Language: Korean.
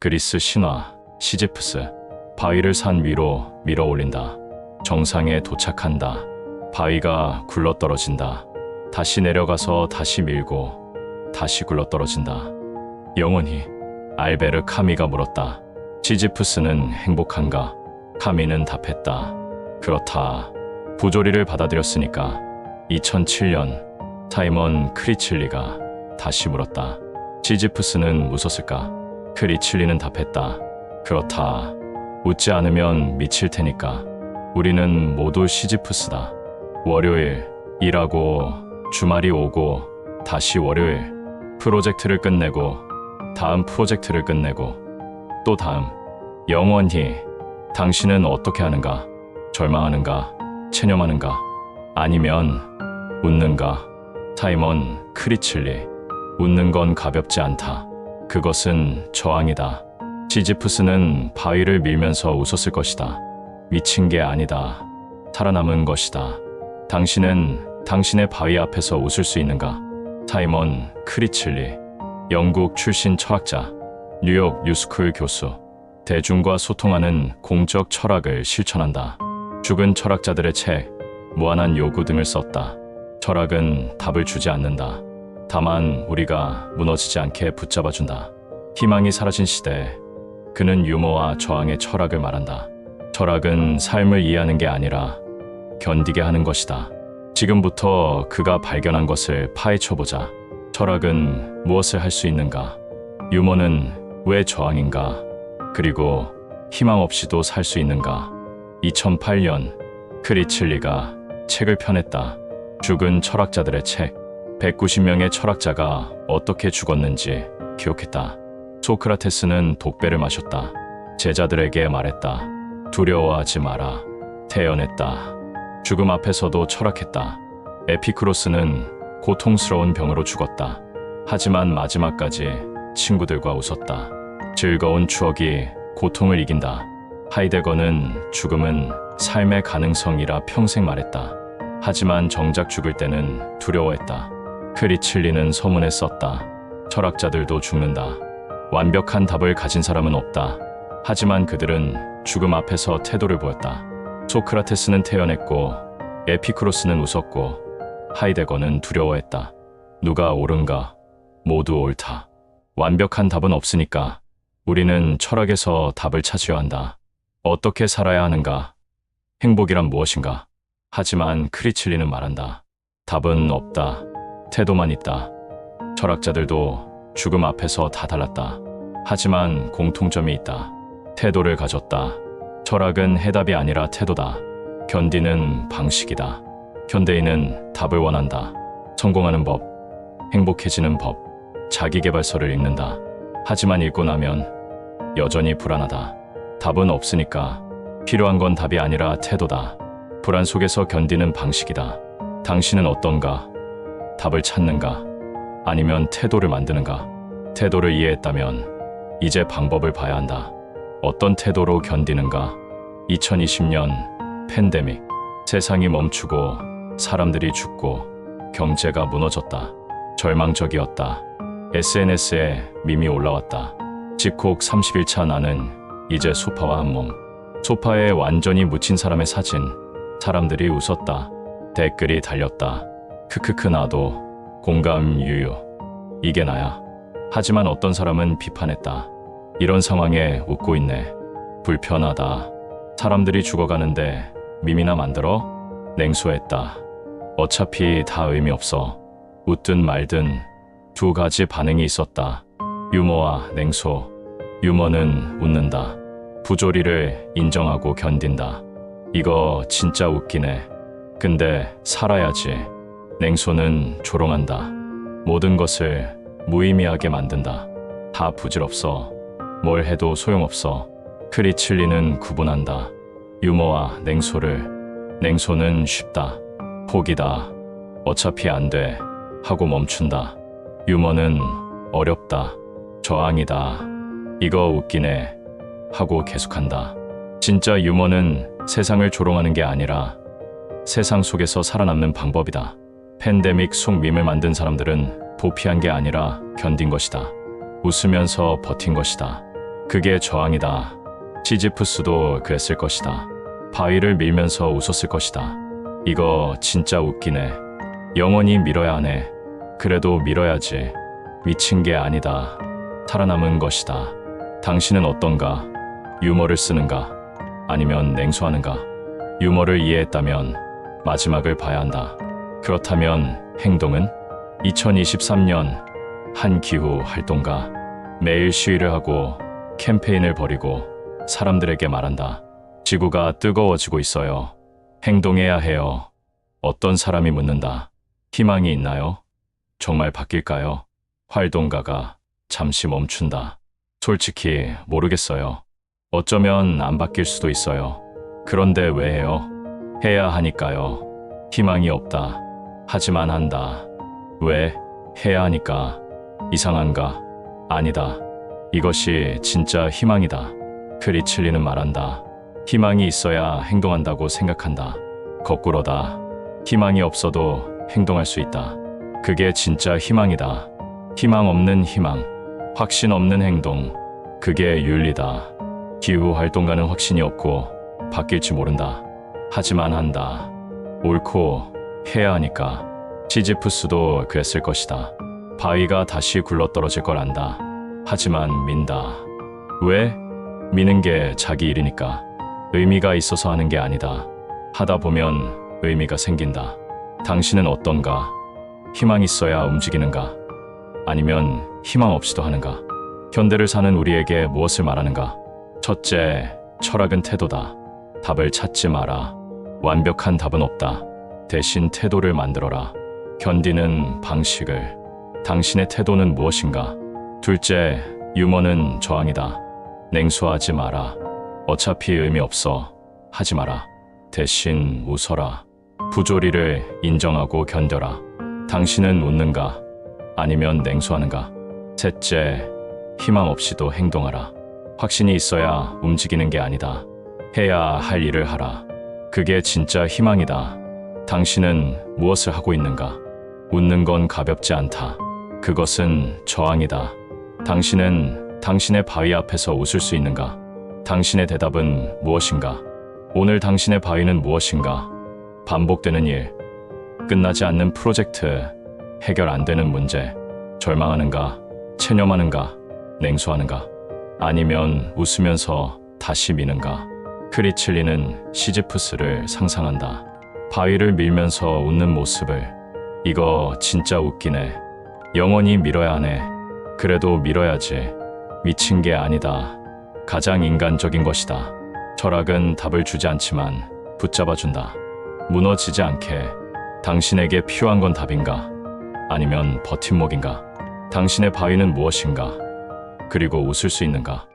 그리스 신화 시지프스 바위를 산 위로 밀어 올린다. 정상에 도착한다. 바위가 굴러 떨어진다. 다시 내려가서 다시 밀고 다시 굴러 떨어진다. 영원히 알베르 카미가 물었다. 시지프스는 행복한가? 카미는 답했다. 그렇다. 부조리를 받아들였으니까 2007년 타이먼 크리칠리가 다시 물었다. 시지프스는 웃었을까? 크리칠리는 답했다. 그렇다. 웃지 않으면 미칠 테니까. 우리는 모두 시지프스다. 월요일 일하고 주말이 오고 다시 월요일 프로젝트를 끝내고 다음 프로젝트를 끝내고 또 다음 영원히 당신은 어떻게 하는가? 절망하는가? 체념하는가? 아니면 웃는가? 타이먼 크리칠리 웃는 건 가볍지 않다. 그것은 저항이다. 시지프스는 바위를 밀면서 웃었을 것이다. 미친 게 아니다. 살아남은 것이다. 당신은 당신의 바위 앞에서 웃을 수 있는가? 타이먼 크리칠리, 영국 출신 철학자, 뉴욕 뉴스쿨 교수, 대중과 소통하는 공적 철학을 실천한다. 죽은 철학자들의 책, 무한한 요구 등을 썼다. 철학은 답을 주지 않는다. 다만 우리가 무너지지 않게 붙잡아준다. 희망이 사라진 시대, 그는 유머와 저항의 철학을 말한다. 철학은 삶을 이해하는 게 아니라 견디게 하는 것이다. 지금부터 그가 발견한 것을 파헤쳐보자. 철학은 무엇을 할 수 있는가? 유머는 왜 저항인가? 그리고 희망 없이도 살 수 있는가? 2008년 크리칠리가 책을 펴냈다. 죽은 철학자들의 책. 190명의 철학자가 어떻게 죽었는지 기록했다. 소크라테스는 독배를 마셨다. 제자들에게 말했다. 두려워하지 마라. 태어냈다. 죽음 앞에서도 철학했다. 에피크로스는 고통스러운 병으로 죽었다. 하지만 마지막까지 친구들과 웃었다. 즐거운 추억이 고통을 이긴다. 하이데거는 죽음은 삶의 가능성이라 평생 말했다. 하지만 정작 죽을 때는 두려워했다. 크리칠리는 서문에 썼다. 철학자들도 죽는다. 완벽한 답을 가진 사람은 없다. 하지만 그들은 죽음 앞에서 태도를 보였다. 소크라테스는 태어냈고 에피크로스는 웃었고 하이데거는 두려워했다. 누가 옳은가? 모두 옳다. 완벽한 답은 없으니까 우리는 철학에서 답을 찾으려 한다. 어떻게 살아야 하는가? 행복이란 무엇인가? 하지만 크리칠리는 말한다. 답은 없다. 태도만 있다. 철학자들도 죽음 앞에서 다 달랐다. 하지만 공통점이 있다. 태도를 가졌다. 철학은 해답이 아니라 태도다. 견디는 방식이다. 현대인은 답을 원한다. 성공하는 법, 행복해지는 법, 자기개발서를 읽는다. 하지만 읽고 나면 여전히 불안하다. 답은 없으니까 필요한 건 답이 아니라 태도다. 불안 속에서 견디는 방식이다. 당신은 어떤가? 답을 찾는가? 아니면 태도를 만드는가? 태도를 이해했다면 이제 방법을 봐야 한다. 어떤 태도로 견디는가? 2020년 팬데믹. 세상이 멈추고 사람들이 죽고 경제가 무너졌다. 절망적이었다. SNS에 밈이 올라왔다. 집콕 30일차 나는 이제 소파와 한 몸. 소파에 완전히 묻힌 사람의 사진. 사람들이 웃었다. 댓글이 달렸다. 크크크 나도 공감 유유. 이게 나야. 하지만 어떤 사람은 비판했다. 이런 상황에 웃고 있네. 불편하다. 사람들이 죽어가는데 밈이나 만들어? 냉소했다. 어차피 다 의미 없어. 웃든 말든 두 가지 반응이 있었다. 유머와 냉소. 유머는 웃는다. 부조리를 인정하고 견딘다. 이거 진짜 웃기네. 근데 살아야지. 냉소는 조롱한다. 모든 것을 무의미하게 만든다. 다 부질없어. 뭘 해도 소용없어. 크리칠리는 구분한다. 유머와 냉소를. 냉소는 쉽다. 포기다. 어차피 안 돼. 하고 멈춘다. 유머는 어렵다. 저항이다. 이거 웃기네. 하고 계속한다. 진짜 유머는 세상을 조롱하는 게 아니라 세상 속에서 살아남는 방법이다. 팬데믹 속 밈을 만든 사람들은 도피한 게 아니라 견딘 것이다. 웃으면서 버틴 것이다. 그게 저항이다. 시지프스도 그랬을 것이다. 바위를 밀면서 웃었을 것이다. 이거 진짜 웃기네. 영원히 밀어야 하네. 그래도 밀어야지. 미친 게 아니다. 살아남은 것이다. 당신은 어떤가? 유머를 쓰는가? 아니면 냉소하는가? 유머를 이해했다면 마지막을 봐야 한다. 그렇다면 행동은 2023년 한 기후 활동가 매일 시위를 하고 캠페인을 벌이고 사람들에게 말한다. 지구가 뜨거워지고 있어요. 행동해야 해요. 어떤 사람이 묻는다. 희망이 있나요? 정말 바뀔까요? 활동가가 잠시 멈춘다. 솔직히 모르겠어요. 어쩌면 안 바뀔 수도 있어요. 그런데 왜 해요? 해야 하니까요. 희망이 없다. 하지만 한다. 왜? 해야 하니까. 이상한가? 아니다. 이것이 진짜 희망이다. 크리칠리는 말한다. 희망이 있어야 행동한다고 생각한다. 거꾸로다. 희망이 없어도 행동할 수 있다. 그게 진짜 희망이다. 희망 없는 희망, 확신 없는 행동, 그게 윤리다. 기후 활동가는 확신이 없고 바뀔지 모른다. 하지만 한다. 옳고 해야 하니까. 시지프스도 그랬을 것이다. 바위가 다시 굴러떨어질 걸 안다. 하지만 민다. 왜? 미는 게 자기 일이니까. 의미가 있어서 하는 게 아니다. 하다 보면 의미가 생긴다. 당신은 어떤가? 희망 있어야 움직이는가? 아니면 희망 없이도 하는가? 현대를 사는 우리에게 무엇을 말하는가? 첫째, 철학은 태도다. 답을 찾지 마라. 완벽한 답은 없다. 대신 태도를 만들어라. 견디는 방식을. 당신의 태도는 무엇인가? 둘째, 유머는 저항이다. 냉소하지 마라. 어차피 의미 없어. 하지 마라. 대신 웃어라. 부조리를 인정하고 견뎌라. 당신은 웃는가? 아니면 냉소하는가? 셋째, 희망 없이도 행동하라. 확신이 있어야 움직이는 게 아니다. 해야 할 일을 하라. 그게 진짜 희망이다. 당신은 무엇을 하고 있는가? 웃는 건 가볍지 않다. 그것은 저항이다. 당신은 당신의 바위 앞에서 웃을 수 있는가? 당신의 대답은 무엇인가? 오늘 당신의 바위는 무엇인가? 반복되는 일, 끝나지 않는 프로젝트, 해결 안 되는 문제, 절망하는가, 체념하는가, 냉소하는가, 아니면 웃으면서 다시 미는가. 크리칠리는 시지프스를 상상한다. 바위를 밀면서 웃는 모습을. 이거 진짜 웃기네. 영원히 밀어야 하네. 그래도 밀어야지. 미친 게 아니다. 가장 인간적인 것이다. 철학은 답을 주지 않지만 붙잡아준다. 무너지지 않게. 당신에게 필요한 건 답인가? 아니면 버팀목인가? 당신의 바위는 무엇인가? 그리고 웃을 수 있는가?